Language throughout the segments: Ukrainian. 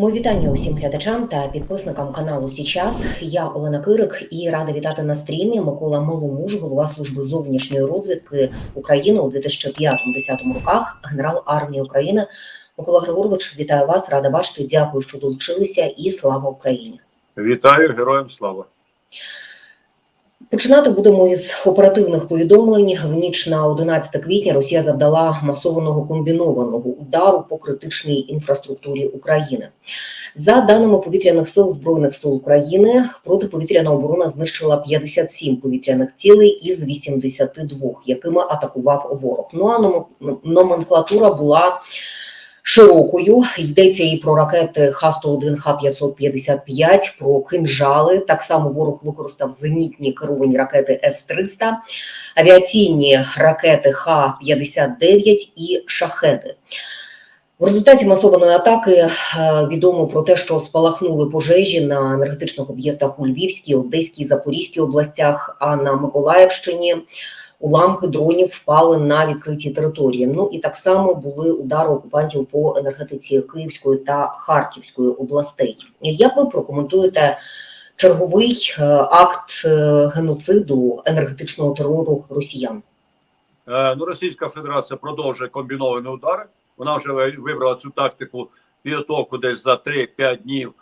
Мої вітання усім глядачам та підписникам каналу Січас. Я Олена Кирик і рада вітати на стрімі Микола Маломуж, голова служби зовнішньої розвідки України у 2005-2010 роках, генерал армії України. Микола Григорович, вітаю вас, рада бачити. Дякую, що долучилися, і слава Україні. Вітаю героям слава. Починати будемо із оперативних повідомлень. В ніч на 11 квітня Росія завдала масованого комбінованого удару по критичній інфраструктурі України. За даними повітряних сил збройних сил України, протиповітряна оборона знищила 57 повітряних цілей із 82, якими атакував ворог. Ну а номен- номенклатура була широкою. Йдеться і про ракети Х-101, Х-555, про кинжали. Так само ворог використав зенітні керовані ракети С-300, авіаційні ракети Х-59 і шахеди. В результаті масованої атаки е, відомо про те, що спалахнули пожежі на енергетичних об'єктах у Львівській, Одеській, Запорізькій областях, а на Миколаївщині уламки дронів впали на відкриті території. Ну і так само були удари окупантів по енергетиці Київської та Харківської областей. Як ви прокоментуєте черговий е, акт е, геноциду енергетичного терору росіян? Е, Ну, Російська Федерація продовжує комбіновані удари. Вона вже вибрала цю тактику підготовку десь за 3-5 днів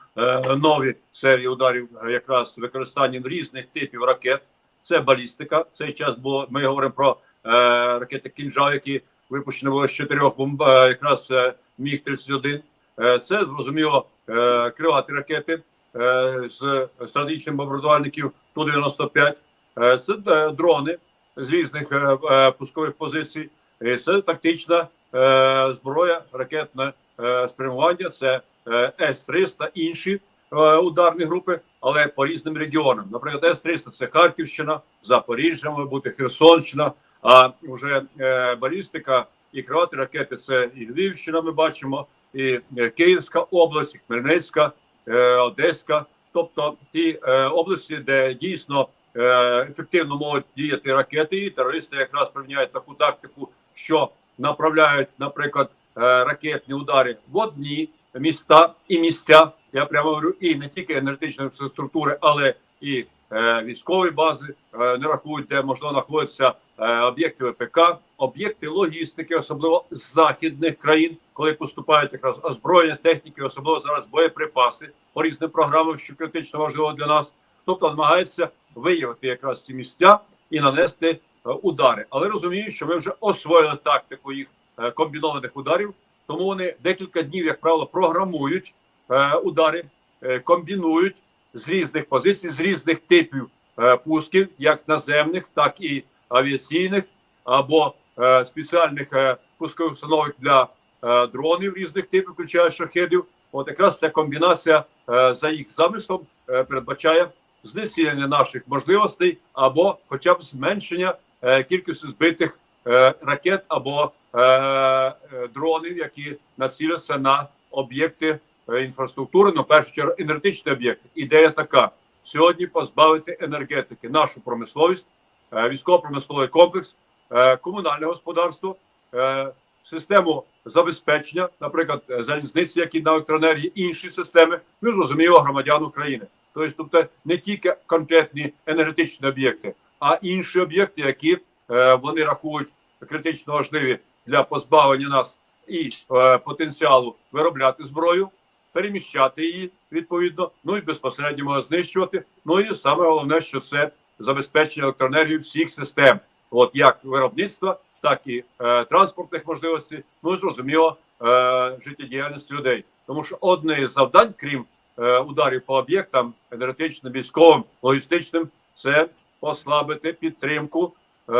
нові серії ударів, якраз використанням різних типів ракет. Це балістика. В цей час було. Ми говоримо про е, ракети кінжал, які випущені були з чотирьох бомб, е, якраз е, міг 31 Е, Це зрозуміло е, крилаті ракети е, з стратегічних бомбардувальників Ту-95. Е, Це е, дрони з різних е, е, пускових позицій. І це тактична е, зброя, ракетне е, спрямування. Це е, С-300, інші е, ударні групи, але по різним регіонам. Наприклад, С-300 це Харківщина, Запоріжжя, може бути Херсонщина. А вже е, балістика і крилаті ракети це і Львівщина. Ми бачимо, і е, Київська область, і Хмельницька, е, Одеська. Тобто ті е, області, де дійсно е, ефективно можуть діяти ракети, і терористи якраз приміняють таку тактику, що направляють, наприклад, е, ракетні удари в одні міста і місця. Я прямо говорю, і не тільки енергетичні інфраструктури, але і е, військові бази е, не рахують, де можливо знаходяться е, об'єкти ВПК, об'єкти логістики, особливо з західних країн, коли поступають якраз озброєння техніки, особливо зараз боєприпаси по різним програмам, що критично важливо для нас. Тобто намагаються виявити якраз ці місця і нанести е, удари. Але розумію, що ми вже освоїли тактику їх е, комбінованих ударів, тому вони декілька днів, як правило, програмують удари, е, комбінують з різних позицій, з різних типів е, пусків, як наземних, так і авіаційних, або е, спеціальних е, пускових установок для е, дронів різних типів, включаючи шахедів. От якраз ця комбінація е, за їх замислом е, передбачає знецінення наших можливостей або хоча б зменшення е, кількості збитих е, ракет або е, е, дронів, які націляться на об'єкти е, інфраструктури, на першу чергу енергетичні об'єкти. Ідея така: сьогодні позбавити енергетики нашу промисловість, е, військово-промисловий комплекс, е, комунальне господарство, е, систему забезпечення, наприклад, е, залізниці, які на електроенергії, інші системи, ну і зрозуміло громадян України. Тобто, тобто не тільки конкретні енергетичні об'єкти, а інші об'єкти, які е, вони рахують критично важливі для позбавлення нас і е, потенціалу виробляти зброю, переміщати її відповідно, ну і безпосередньо можна знищувати. Ну і саме головне, що це забезпечення електроенергії всіх систем, от як виробництва, так і е, транспортних можливостей, ну і зрозуміло е, життєдіяльності людей. Тому що одне із завдань, крім е, ударів по об'єктам енергетичним, військовим, логістичним, це послабити підтримку е,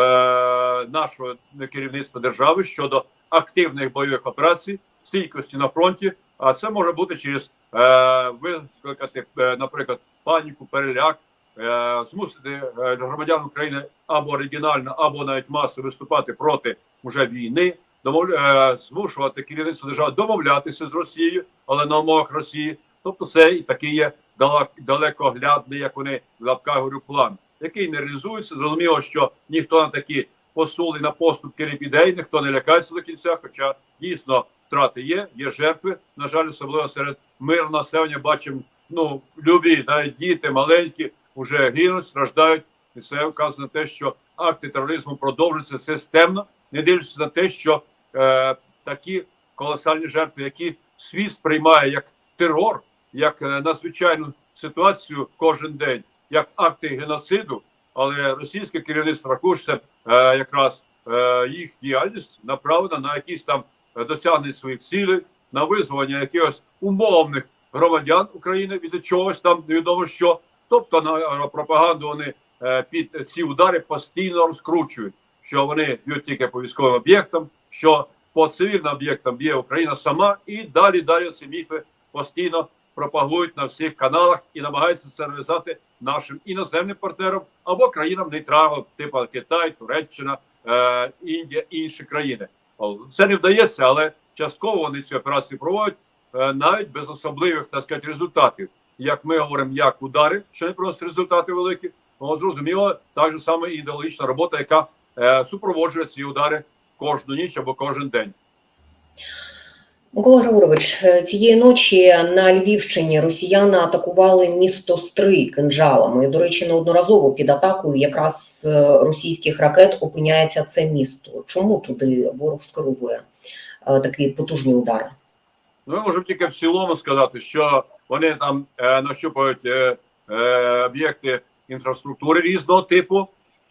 нашого керівництва держави щодо активних бойових операцій, стійкості на фронті. А це може бути через е, викликати, е, наприклад, паніку, переляк, е, змусити е, громадян України або оригінально, або навіть масово виступати проти уже війни, домов, е, змушувати керівництво держави домовлятися з Росією, але на умовах Росії. Тобто, це і такий є далек- далекоглядний, як вони в лапках говорю, план, який не реалізується. Зрозуміло, що ніхто на такі посули на поступки не піде, ніхто не лякається до кінця. Хоча дійсно втрати є, є жертви. На жаль, особливо серед мирного населення бачимо, ну любі, навіть діти маленькі вже гинуть, страждають. І це вказує на те, що акти тероризму продовжуються системно, не дивлячись на те, що е, такі колосальні жертви, які світ сприймає як терор, як е, надзвичайну ситуацію кожен день, як акти геноциду. Але російське керівництво рахує, що це е, якраз е, їх діяльність направлена на якісь там досягнення своїх цілей, на визволення якихось умовних громадян України від чогось там невідомо що. Тобто на пропаганду вони е, під ці удари постійно розкручують, що вони б'ють тільки по військовим об'єктам, що по цивільним об'єктам б'є Україна сама, і далі далі ці міфи постійно пропагують на всіх каналах і намагаються це реалізувати нашим іноземним партнерам або країнам нейтралам, типу Китай, Туреччина, е, Індія і інші країни. Це не вдається, але частково вони ці операції проводять е, навіть без особливих так сказати, результатів. Як ми говоримо, як удари, що не просто результати великі, ну зрозуміло, так же саме ідеологічна робота, яка е, супроводжує ці удари кожну ніч або кожен день. Микола Григорович, е, цієї ночі на Львівщині росіяни атакували місто Стрий кинджалами. До речі, неодноразово під атакою якраз е, російських ракет опиняється це місто. Чому туди ворог скеровує е, такі потужні удари? Ну, ми можемо тільки в цілому сказати, що вони там е, нащупують е, е, об'єкти інфраструктури різного типу.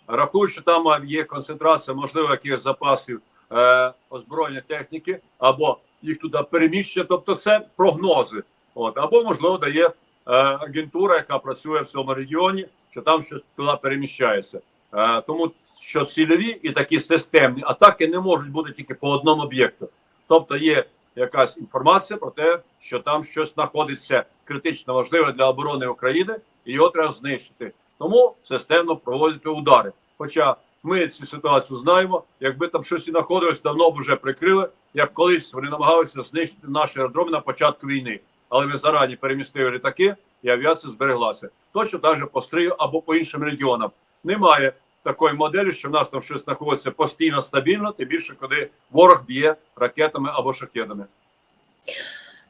Рахують, що там є концентрація, можливо, якихось запасів е, озброєння техніки, або їх туди переміщення. Тобто, це прогнози. От або можливо дає е, агентура, яка працює в цьому регіоні, що там щось туди переміщається. Е, тому що цільові і такі системні атаки не можуть бути тільки по одному об'єкту. Тобто є якась інформація про те, що там щось знаходиться критично важливе для оборони України, і його треба знищити. Тому системно проводити удари. Хоча ми цю ситуацію знаємо, якби там щось і знаходилось, давно б вже прикрили, як колись вони намагалися знищити наші аеродроми на початку війни. Але ми зарані перемістили літаки, і авіація збереглася. Точно так же по Стрию або по іншим регіонам. Немає такої моделі, що в нас там щось знаходиться постійно стабільно, тим більше, коли ворог б'є ракетами або шахедами.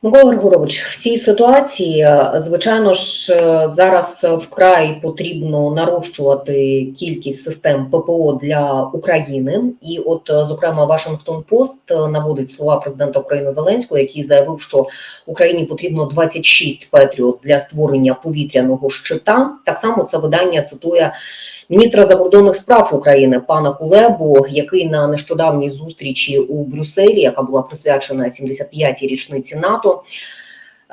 Микола Григорович, в цій ситуації, е, звичайно ж, е, зараз вкрай потрібно нарощувати кількість систем ППО для України. І, от, е, зокрема, Вашингтон Пост е, наводить слова президента України Зеленського, який заявив, що Україні потрібно 26 Петріот для створення повітряного щита. Так само це видання цитує міністра закордонних справ України пана Кулебу, який на нещодавній зустрічі у Брюсселі, яка була присвячена 75-й річниці НАТО,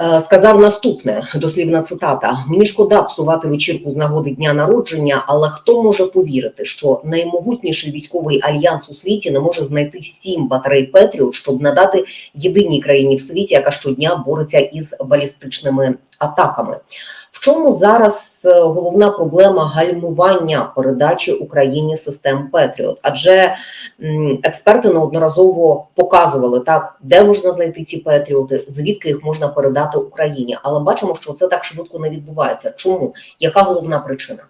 е, сказав наступне дослівна цитата: мені шкода псувати вечірку з нагоди дня народження, але хто може повірити, що наймогутніший військовий альянс у світі не може знайти сім батарей Петріот, щоб надати єдиній країні в світі, яка щодня бореться із балістичними атаками. Чому зараз е, головна проблема гальмування передачі Україні систем Петріот? Адже експерти неодноразово показували так, де можна знайти ці Петріоти, звідки їх можна передати Україні. Але бачимо, що це так швидко не відбувається. Чому? Яка головна причина?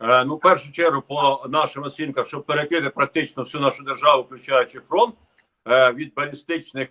Е, ну, в першу чергу, по нашим оцінкам, щоб перекрити практично всю нашу державу, включаючи фронт е, від балістичних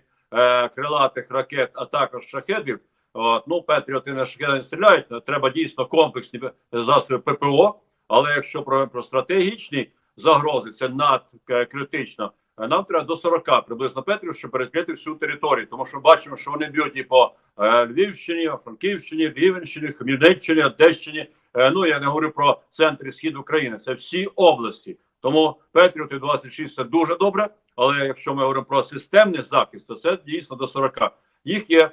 крилатих ракет, а також шахедів. От, ну, Петріоти на шахеди не стріляють. е, Треба дійсно комплексні засоби ППО. Але якщо про, про стратегічні загрози, це надкритично. е, Нам треба до 40 приблизно Петрів, щоб перекрити всю територію, тому що бачимо, що вони б'ють і по е, Львівщині, Франківщині, Рівенщині, Хмельниччині, Одещині. Е, ну я не говорю про центр і схід України. Це всі області. Тому Петріоти 26 це дуже добре. Але якщо ми говоримо про системний захист, то це дійсно до 40. Їх є е,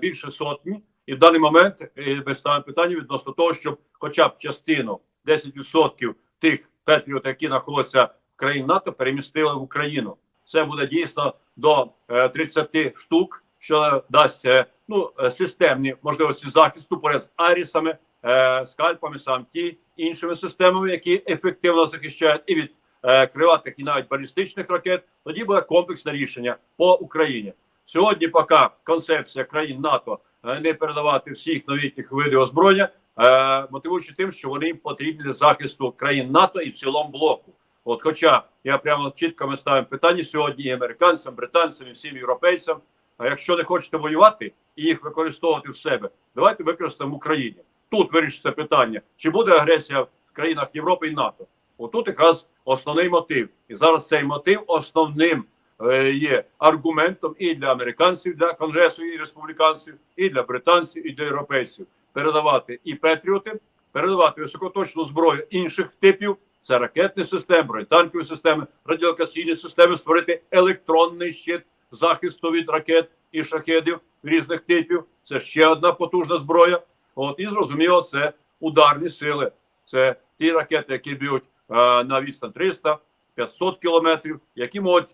більше сотні, і в даний момент е, ми ставимо питання відносно того, щоб хоча б частину 10% тих Петріот, які знаходяться в країні НАТО, перемістили в Україну. Це буде дійсно до е, 30 штук, що дасть е, ну е, системні можливості захисту поряд з арісами, е, скальпами, сам ті іншими системами, які ефективно захищають і від е, крилатих і навіть балістичних ракет. Тоді буде комплексне рішення по Україні. Сьогодні, поки концепція країн НАТО е, не передавати всіх новітніх видів озброєння, е, мотивуючи тим, що вони потрібні для захисту країн НАТО і в цілому блоку. От, хоча я прямо чітко ми ставимо питання сьогодні і американцям, британцям, і всім європейцям. А якщо не хочете воювати і їх використовувати в себе, давайте використаємо в Україні. Тут вирішиться питання, чи буде агресія в країнах Європи і НАТО. Отут якраз основний мотив. І зараз цей мотив основним є аргументом і для американців, для конгресу, і республіканців, і для британців, і для європейців передавати і петріоти, передавати високоточну зброю інших типів. Це ракетні системи, бронетанкові системи, радіолокаційні системи, створити електронний щит захисту від ракет і шахедів різних типів. Це ще одна потужна зброя. От і зрозуміло, це ударні сили. Це ті ракети, які б'ють е, на відстань 300 500 кілометрів, які можуть е,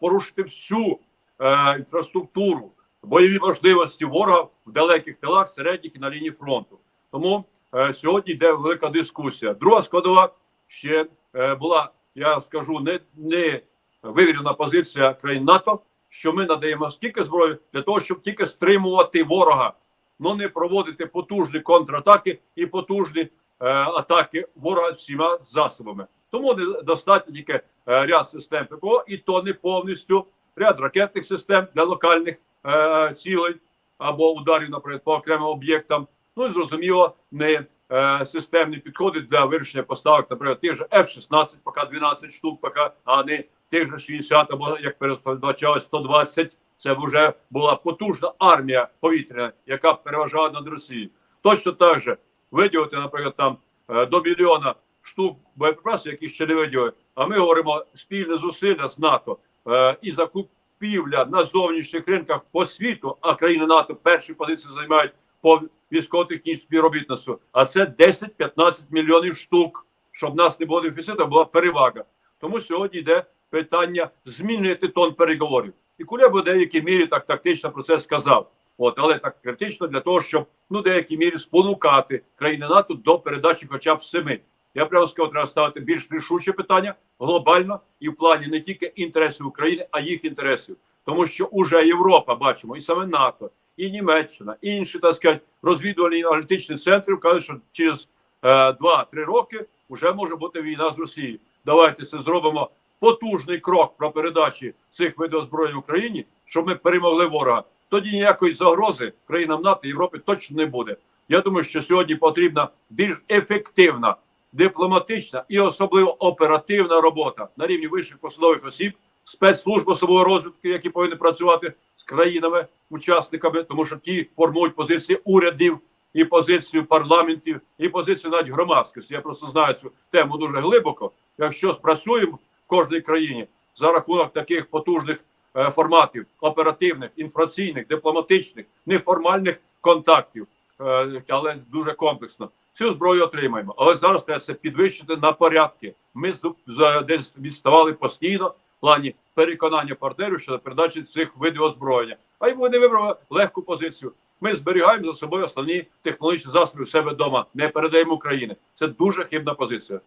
порушити всю е, інфраструктуру, бойові можливості ворога в далеких тилах, середніх і на лінії фронту. Тому е, сьогодні йде велика дискусія. Друга складова ще е, була, я скажу, не, не вивірена позиція країн НАТО, що ми надаємо стільки зброї для того, щоб тільки стримувати ворога, ну не проводити потужні контратаки і потужні е, атаки ворога всіма засобами. Тому не достатньо тільки е, ряд систем ППО, і то не повністю ряд ракетних систем для локальних е, цілей або ударів, наприклад, по окремим об'єктам. Ну і зрозуміло, не е, системні підходи для вирішення поставок, наприклад, тих же F-16, поки 12 штук, поки, а не тих же 60 або як передбачалось 120. Це вже була потужна армія повітряна, яка переважала над Росією. Точно так же виділити, наприклад, там е, до мільйона штук боєприпасів, які ще не виділи. А ми говоримо спільне зусилля з НАТО е, і закупівля на зовнішніх ринках по світу, а країни НАТО перші позиції займають по військово-технічному співробітництву. А це 10-15 мільйонів штук, щоб в нас не було дефіциту, була перевага. Тому сьогодні йде питання змінити тон переговорів. І Кулеба в деякій мірі так тактично про це сказав. От, але так критично для того, щоб ну деякій мірі спонукати країни НАТО до передачі, хоча б семи. Я прямо сказав, треба ставити більш рішуче питання глобально і в плані не тільки інтересів України, а їх інтересів, тому що уже Європа бачимо, і саме НАТО, і Німеччина, і інші так сказати, розвідувальні аналітичні центри кажуть, що через е, 2-3 роки вже може бути війна з Росією. Давайте це зробимо потужний крок про передачі цих видів озброєнь Україні, щоб ми перемогли ворога. Тоді ніякої загрози країнам НАТО Європи точно не буде. Я думаю, що сьогодні потрібна більш ефективна, дипломатична і особливо оперативна робота на рівні вищих посадових осіб, спецслужб особової розвідки, які повинні працювати з країнами-учасниками, тому що ті формують позиції урядів і позицію парламентів, і позицію навіть громадськості. Я просто знаю цю тему дуже глибоко. Якщо спрацюємо в кожній країні за рахунок таких потужних е, форматів оперативних, інформаційних, дипломатичних, неформальних контактів, е, але дуже комплексно. Цю зброю отримаємо. Але зараз треба це підвищити на порядки. Ми десь відставали постійно в плані переконання партнерів щодо передачі цих видів озброєння. А й вони вибрали легку позицію. Ми зберігаємо за собою основні технологічні засоби в себе вдома, не передаємо Україні. Це дуже хибна позиція.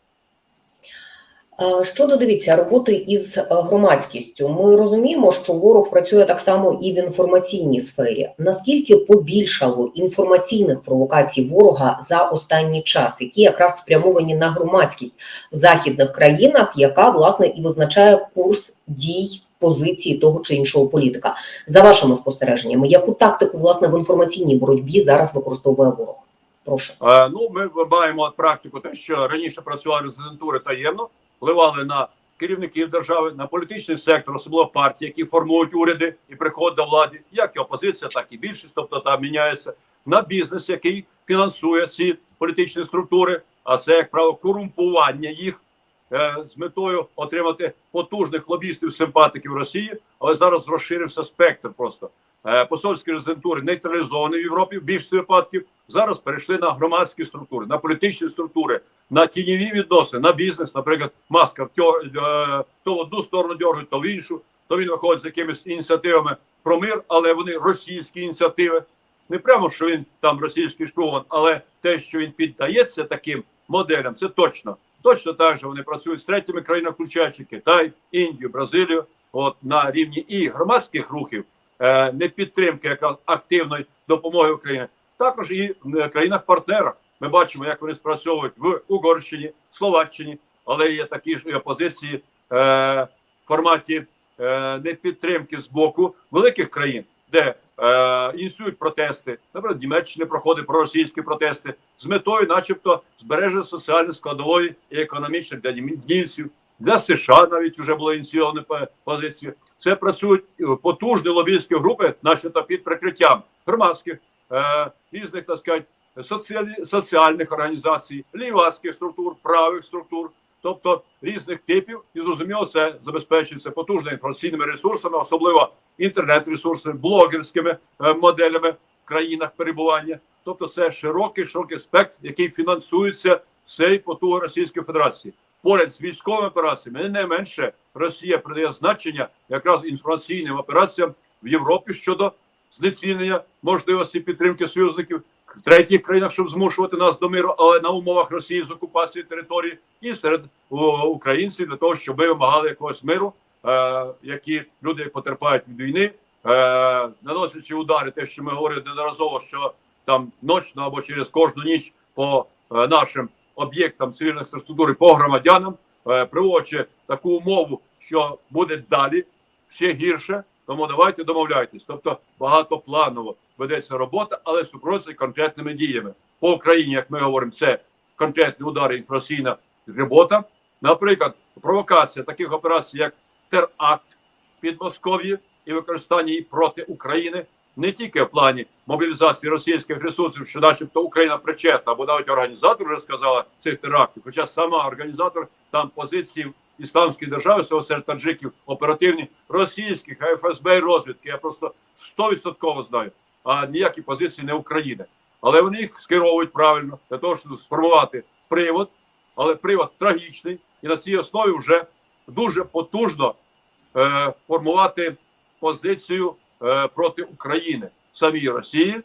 Е, Щодо дивіться роботи із е, громадськістю, ми розуміємо, що ворог працює так само і в інформаційній сфері. Наскільки побільшало інформаційних провокацій ворога за останній час, які якраз спрямовані на громадськість в західних країнах, яка власне і визначає курс дій позиції того чи іншого політика, за вашими спостереженнями, яку тактику власне в інформаційній боротьбі зараз використовує ворог? Прошу. Е, ну, ми маємо практику, те, що раніше працювали резидентури таємно, впливали на керівників держави, на політичний сектор, особливо партії, які формують уряди і приходять до влади, як і опозиція, так і більшість, тобто там міняється на бізнес, який фінансує ці політичні структури. А це, як правило, корумпування їх е, з метою отримати потужних лобістів, симпатиків Росії, але зараз розширився спектр просто. Е, посольські резидентури нейтралізовані в Європі в більшості випадків. Зараз перейшли на громадські структури, на політичні структури, на тіньові відносини, на бізнес. Наприклад, маска втьо- е, то в одну сторону дергають, то в іншу. То він виходить з якимись ініціативами про мир, але вони російські ініціативи. Не прямо, що він там російський шпіон, але те, що він піддається таким моделям, це точно. Точно так же вони працюють з третіми країнами, включаючи Китай, Індію, Бразилію, от на рівні і громадських рухів, не підтримки якраз активної допомоги Україні, також і в країнах-партнерах. Ми бачимо, як вони спрацьовують в Угорщині, Словаччині, але є такі ж і опозиції е, в форматі е, непідтримки з боку великих країн, де е, ініціюють протести. Наприклад, в Німеччині проходять проросійські протести з метою, начебто, збереження соціальної складової і економічної для німців, для США навіть вже було ініційовано по- позицію. Це працюють потужні лобійські групи, начебто під прикриттям громадських е, різних, так сказати, соціалі, соціальних організацій, лівацьких структур, правих структур, тобто різних типів, і зрозуміло, це забезпечується потужними інформаційними ресурсами, особливо інтернет-ресурсами, блогерськими е, моделями в країнах перебування. Тобто, це широкий широкий спектр, який фінансується всією потугою Російської Федерації. Поряд з військовими операціями. Не менше. Росія придає значення якраз інформаційним операціям в Європі щодо знецінення можливості підтримки союзників в третіх країнах, щоб змушувати нас до миру, але на умовах Росії з окупації території, і серед українців для того, щоб ми вимагали якогось миру, е, які люди потерпають від війни, е, наносячи удари, те, що ми говорили неодноразово, що там ночно або через кожну ніч по е, нашим об'єктам цивільних структур і по громадянам, е, приводячи таку умову, що буде далі ще гірше. Тому давайте домовляйтесь. Тобто багатопланово ведеться робота, але супроводжується конкретними діями. По Україні, як ми говоримо, це конкретні удари, інформаційна робота. Наприклад, провокація таких операцій, як теракт під Москов'ї і використання її проти України, не тільки в плані мобілізації російських ресурсів, що, начебто, Україна причетна, або навіть організатор вже сказала цих терактів, хоча сама організатор там позиції ісламської держави всього серед таджиків оперативні російських ФСБ і розвідки. Я просто 100% знаю, а ніякі позиції не України. Але вони їх скеровують правильно для того, щоб сформувати привод, але привод трагічний, і на цій основі вже дуже потужно е, формувати позицію е, проти України самій Росії,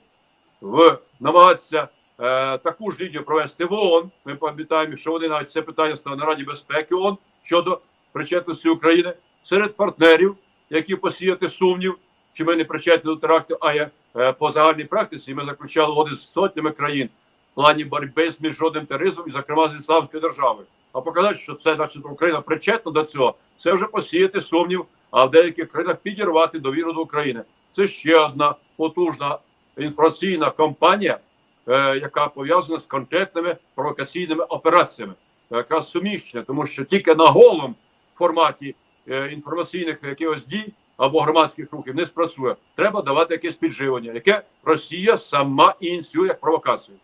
в намагатися е, таку ж лінію провести в ООН. Ми пам'ятаємо, що вони навіть це питання стали на Раді безпеки ООН щодо причетності України серед партнерів, які посіяти сумнів, чи ми не причетні до теракту, а є е, по загальній практиці. Ми заключали угоди з сотнями країн в плані боротьби з міжнародним тероризмом, і, зокрема з ісламською державою. А показати, що це значить Україна причетна до цього, це вже посіяти сумнів, а в деяких країнах підірвати довіру до України. Це ще одна потужна інформаційна кампанія, е, яка пов'язана з конкретними провокаційними операціями, якраз суміщена, тому що тільки на голому форматі е, інформаційних якихось дій або громадських рухів не спрацює. Треба давати якесь підживлення, яке Росія сама ініціює як провокацію.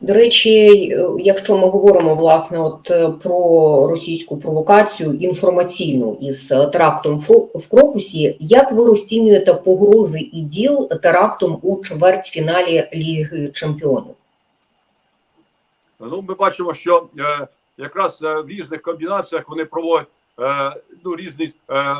До речі, е, якщо ми говоримо власне от е, про російську провокацію інформаційну із е, терактом в Крокусі, як ви розцінюєте погрози і діл терактом у чвертьфіналі Ліги Чемпіонів? Ну, ми бачимо, що е, якраз в різних комбінаціях вони проводять е, ну, різні е,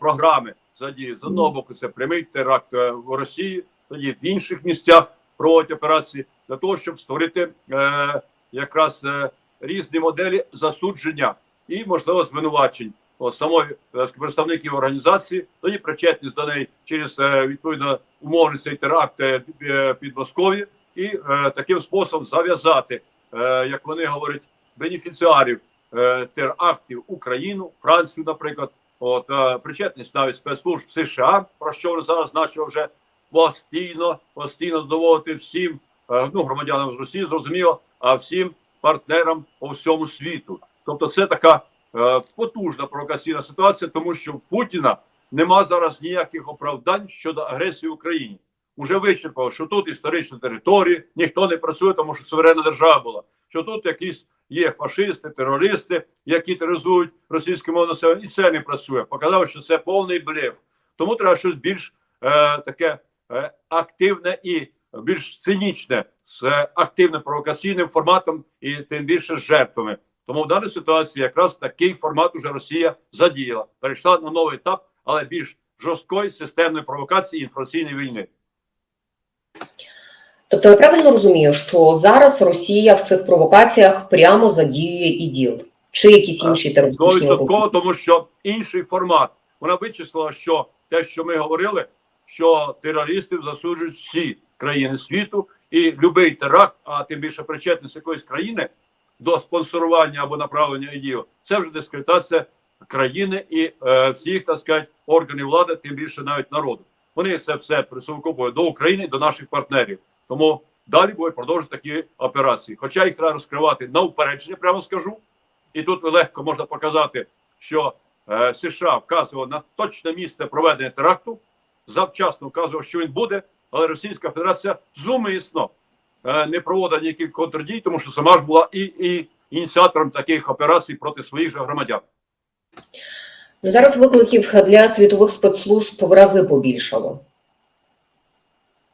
програми задії. З одного боку, це прямий теракт в Росії, тоді в інших місцях проводять операції для того, щоб створити е, якраз е, різні моделі засудження і можливо звинувачень. О, самої е, представників організації, тоді причетність до неї через е, відповідно умовний цей теракт е, е, під Москов'ї, і е, таким способом зав'язати е, як вони говорять, бенефіціарів е, терактів Україну, Францію, наприклад, от е, причетність навіть спецслужб США, про що зараз почали вже постійно, постійно доводити всім е, ну, громадянам з Росії, зрозуміло, а всім партнерам по всьому світу. Тобто, це така е, потужна провокаційна ситуація, тому що в Путіна нема зараз ніяких оправдань щодо агресії в Україні уже вичерпав, що тут історичні території, ніхто не працює, тому що суверенна держава була. Що тут якісь є фашисти, терористи, які тероризують російське мовне населення, і це не працює. Показав, що це повний блеф. Тому треба щось більш е, таке е, активне і більш цинічне з активним провокаційним форматом і тим більше з жертвами. Тому в даній ситуації якраз такий формат уже Росія задіяла, перейшла на новий етап, але більш жорсткої системної провокації інформаційної війни. Тобто я правильно розумію, що зараз Росія в цих провокаціях прямо задіює іділ чи якісь інші терористичні рухи? Тому що інший формат. Вона вичислила, що те, що ми говорили, що терористів засуджують всі країни світу, і будь-який теракт, а тим більше причетність якоїсь країни, до спонсорування або направлення ідею, це вже дискредитація країни і е, всіх, так сказати, органів влади, тим більше навіть народу. Вони це все присовкують до України, до наших партнерів. Тому далі будуть продовжувати такі операції. Хоча їх треба розкривати на упередження, прямо скажу. І тут легко можна показати, що е, США вказував на точне місце проведення теракту, завчасно вказував, що він буде, але Російська Федерація зумисно е, не проводила ніяких контрдій, тому що сама ж була і, і ініціатором таких операцій проти своїх же громадян. Ну, зараз викликів для світових спецслужб в рази побільшало.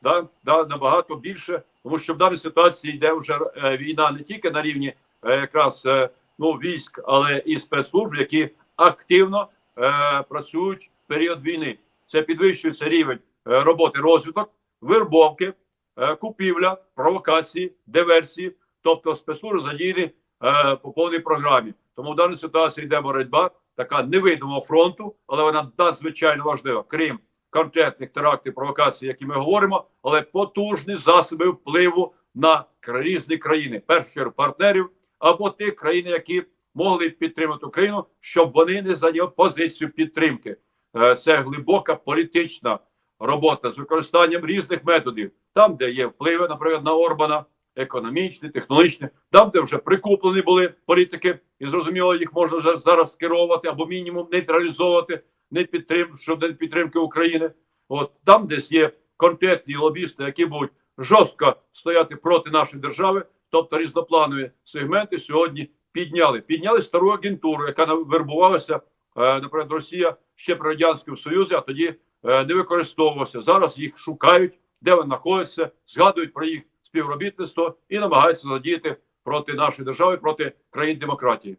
Да, да, набагато більше, тому що в даній ситуації йде вже е, війна не тільки на рівні е, якраз е, ну, військ, але і спецслужб, які активно е, працюють в період війни. Це підвищується рівень е, роботи розвиток, вербовки, е, купівля, провокації, диверсії, тобто спецслужби задіяні е, по повній програмі. Тому в даній ситуації йде боротьба така невидимого фронту, але вона надзвичайно важлива, крім конкретних терактів, провокацій, які ми говоримо, але потужні засоби впливу на різні країни, першу чергу партнерів або тих країн, які могли підтримати Україну, щоб вони не зайняли позицію підтримки. Е, Це глибока політична робота з використанням різних методів, там, де є впливи, наприклад, на Орбана, економічні, технологічні, там, де вже прикуплені були політики, і зрозуміло, їх можна вже зараз скеровувати або мінімум нейтралізовувати не підтрим щодо підтримки України. От там, десь є конкретні лобісти, які будуть жорстко стояти проти нашої держави, тобто різнопланові сегменти сьогодні підняли. Підняли стару агентуру, яка вербувалася, е, наприклад, Росія ще при радянському Союзі, а тоді е, не використовувалася. Зараз їх шукають, де вони знаходяться, згадують про їх співробітництво і намагаються задіяти проти нашої держави, проти країн демократії.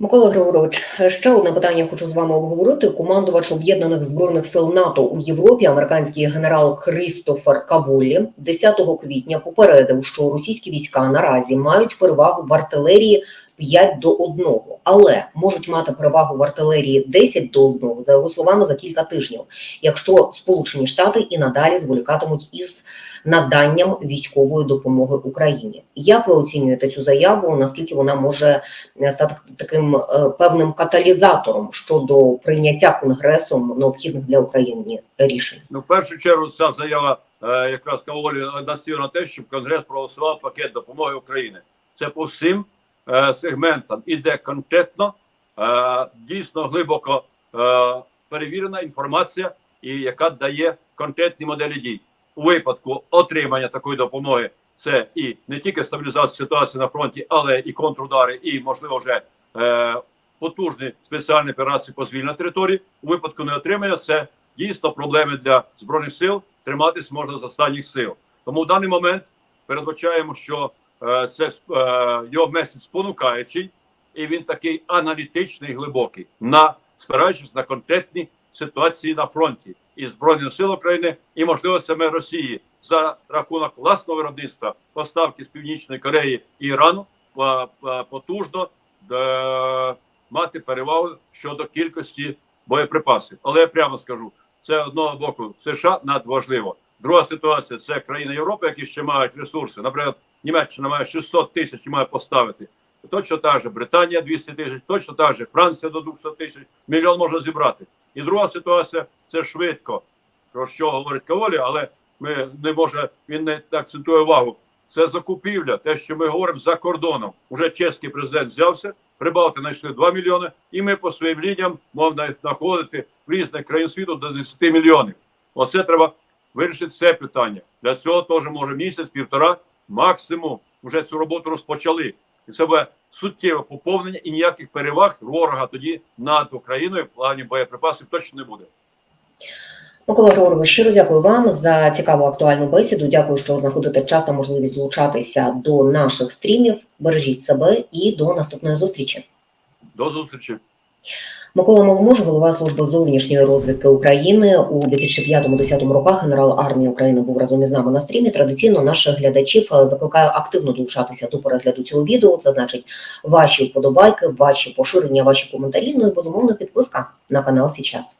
Микола Григорович, ще одне питання хочу з вами обговорити. Командувач об'єднаних збройних сил НАТО у Європі, американський генерал Крістофер Каволі, 10 квітня попередив, що російські війська наразі мають перевагу в артилерії 5 до 1, але можуть мати перевагу в артилерії 10 до 1, за його словами, за кілька тижнів, якщо Сполучені Штати і надалі зволікатимуть із наданням військової допомоги Україні. Як ви оцінюєте цю заяву? Наскільки вона може е, стати таким е, певним каталізатором щодо прийняття конгресом необхідних для України рішень? Ну, в першу чергу, ця заява е, якраз Каволі націлена на те, щоб Конгрес проголосував пакет допомоги Україні. Це по всім е, сегментам іде конкретно, е, дійсно глибоко е, перевірена інформація, і яка дає конкретні моделі дій. У випадку отримання такої допомоги це і не тільки стабілізація ситуації на фронті, але і контрудари, і можливо вже е, потужні спеціальні операції по звільненій території. У випадку неотримання це дійсно проблеми для збройних сил. Триматись можна з останніх сил. Тому в даний момент передбачаємо, що е, це е, його меседж спонукаючий, і він такий аналітичний, глибокий, на спираючись на конкретні ситуації на фронті і збройних сил України, і можливостями Росії за рахунок власного виробництва поставки з північної Кореї і Ірану е, е, потужно е, мати перевагу щодо кількості боєприпасів. Але я прямо скажу, це одного боку США надважливо. Друга ситуація це країни Європи, які ще мають ресурси. Наприклад, Німеччина має 600 тисяч і має поставити. Точно так же Британія 200 тисяч, точно так же Франція до 200 тисяч, мільйон можна зібрати. І друга ситуація це швидко, про що говорить Каволі, але ми не може він не акцентує увагу. Це закупівля, те, що ми говоримо за кордоном. Уже чеський президент взявся, прибавки знайшли 2 мільйони, і ми по своїм лініям можна знаходити в різних країн світу до 10 мільйонів. Оце треба вирішити це питання. Для цього теж може місяць, півтора, максимум вже цю роботу розпочали. І це буде суттєве поповнення і ніяких переваг ворога тоді над Україною в плані боєприпасів точно не буде. Микола Григорович, щиро дякую вам за цікаву актуальну бесіду. Дякую, що знаходите час та можливість долучатися до наших стрімів. Бережіть себе і до наступної зустрічі. До зустрічі. Микола Маломуж, голова служби зовнішньої розвідки України у 2005-2010 роках. Генерал армії України був разом із нами на стрімі. Традиційно наших глядачів е, закликаю активно долучатися до перегляду цього відео. Це значить ваші вподобайки, ваші поширення, ваші коментарі. Ну і безумовно підписка на канал Січас.